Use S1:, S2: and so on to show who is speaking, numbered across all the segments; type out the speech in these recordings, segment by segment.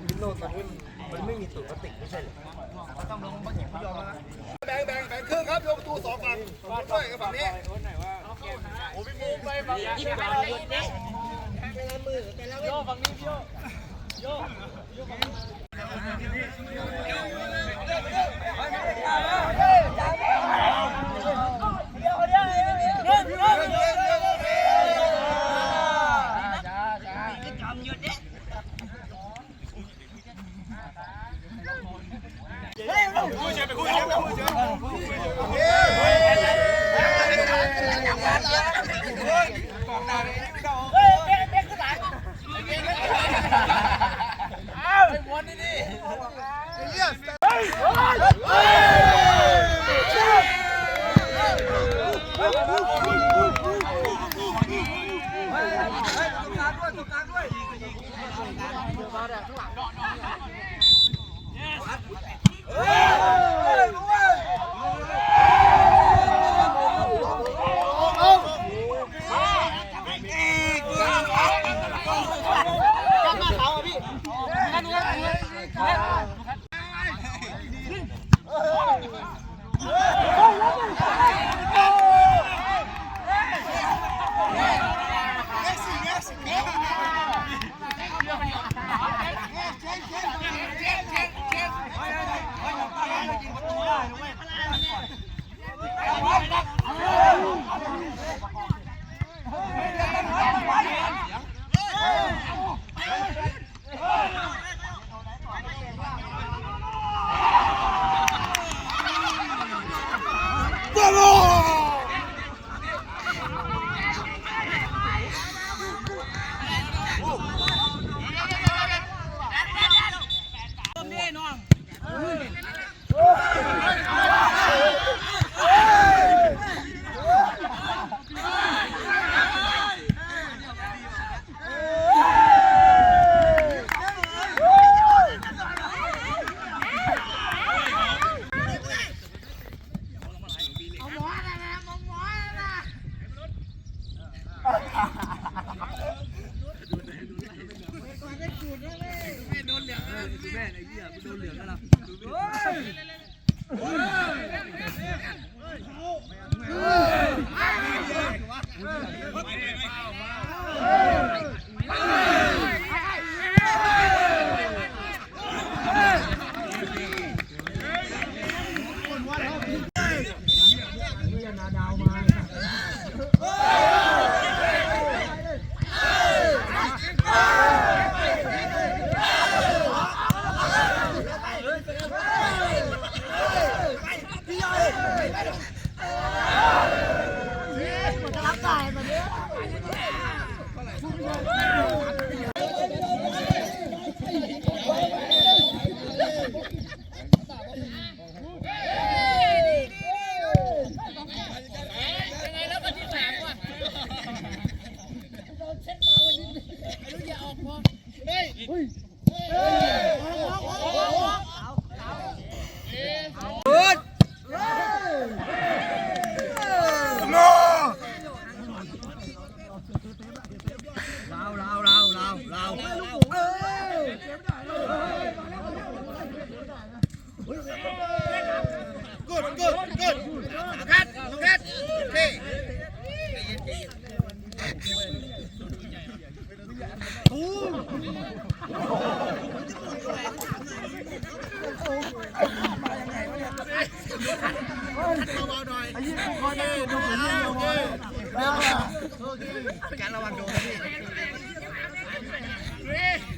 S1: พิโรดมันไม่มันไม่มีตัวลาสติกไม่ใช่เหรอต้องลงมาเก็บพยอมนะแบ่งแบ่งแบ่งเครื่องครับโยกประตูสองฝั่งผมด้วยกับฝั่งนี้โอ้พี่มูไปฝั่งนี้ฝั่งนี้โยฝั่งนี้โยโยโยฝั่งนี้ แม่ไอ้เหี้ยกูโดนเหลืองแล้วล่ะเฮ้ย Good, good, good. Look at, look at. Okay. Hãy subscribe cho kênh Ghiền Mì Gõ Để không bỏ lỡ những video hấp dẫn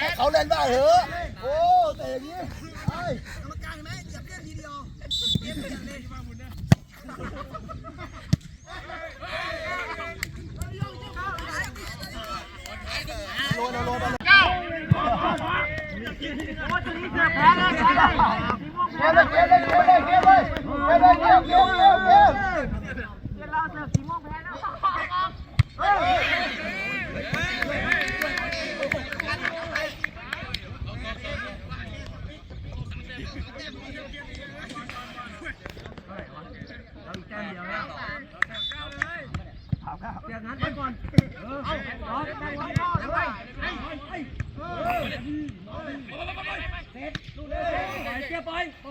S1: แต่เขาเล่นบ้างเหรอโอ้แต่อย่างนี้ไอ้กรรมการเห็นไหมจับเล่นทีเดียวเล่นเล่นมาหมุนนะโลนโลนไาเลยเก้าโอ้ตัวนี้เจอแพ้แล้วเพ้แล้วเกมเลยเกมเลยเกมเลย อย่างนั้นไปก่อน เออเอาเอาได้ไว้ได้ไว้ไอ้ไอ้เออเสร็จดูเลยเจ็บไปไป